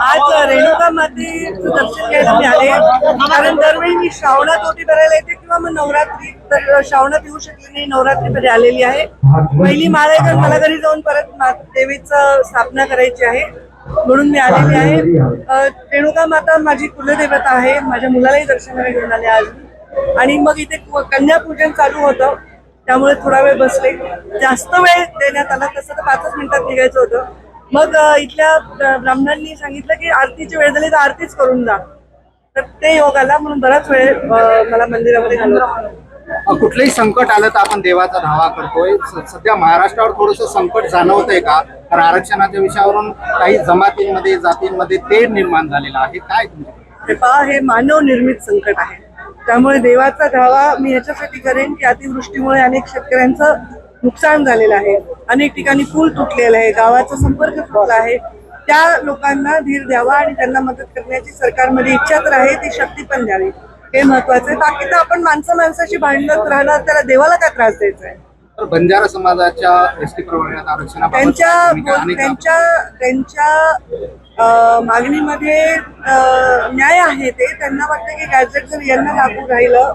आज. रेणुका मातेचं दर्शन घ्यायला मिळाले. कारण दरवेळी मी श्रावणात ओटी भरायला येते किंवा मग नवरात्री तर श्रावणात येऊ शकले नाही नवरात्रीमध्ये आलेली आहे. पहिली माळ आहे तर मला घरी जाऊन परत मा- देवीचं स्थापना करायची आहे म्हणून मी आलेली आहे. रेणुका माता माझी कुलदेवता आहे माझ्या मुलालाही दर्शनाला घेऊन आले आज. आणि मग इथे कन्यापूजन चालू होतं त्यामुळे थोडा वेळ बसले. जास्त वेळ देण्यात आला तसं तर पाचच मिनिटात निघायचं होतं. मग इथल्या ब्र- ब्राह्मणांनी सांगितलं की आरतीची वेळ झाली तर आरतीच करून जा. तर ते योग आला म्हणून बराच वेळ मला मंदिरामध्ये घालवला. कुठलंही संकट आलं तर आपण देवाचा धावा करतोय. सध्या महाराष्ट्रावर थोडंसं संकट जाणवतंय का? कारण आरक्षणाच्या विषयावरून काही जमातींमध्ये जातींमध्ये ते निर्माण झालेलं आहे. काय हे पहा हे मानव निर्मित संकट आहे. त्यामुळे देवाचा धावा मी याच्यासाठी करेन की अतिवृष्टीमुळे अनेक शेतकऱ्यांचं नुकसान झालेलं आहे. अनेक ठिकाणी पूल तुटलेला आहे. गावाचा संपर्क तुटला आहे. त्या लोकांना धीर द्यावा आणि त्यांना मदत करण्याची सरकारमध्ये इच्छा तर आहे ती शक्ती पण द्यावी. हे महत्वाचं आहे. बाकी तर आपण माणसं माणसाशी भांडत राहणार त्याला देवाला काय त्रास द्यायचा आहे? तर बंजारा समाजाच्या एस टी प्रवर्गात त्यांच्या त्यांच्या त्यांच्या मागणीमध्ये न्याय आहे ते. त्यांना वाटतं की गॅजेट जर यांना लागू राहिलं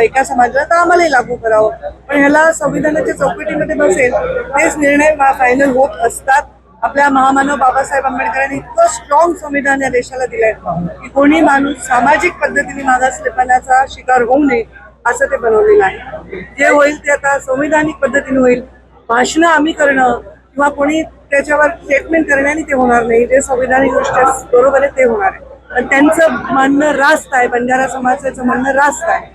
एका समाजाला तर आम्हालाही लागू करावं. पण ह्याला संविधानाच्या चौकटीमध्ये बसेल तेच निर्णय फायनल होत असतात. आपल्या महामानव बाबासाहेब आंबेडकरांनी इतकं स्ट्रॉंग संविधान या देशाला दिलंय की कोणी माणूस सामाजिक पद्धतीने मागासलेपणाचा शिकार होऊ नये असं ते बनवलेलं आहे. जे होईल ते आता संविधानिक पद्धतीने होईल. भाषणं आम्ही करणं किंवा कोणी त्याच्यावर स्टेटमेंट करण्याने ते होणार नाही. जे संविधानिक दृष्ट्या बरोबर आहे ते होणार आहे. पण त्यांचं म्हणणं रास्त आहे. बंजारा समाजाचं म्हणणं रास्त आहे.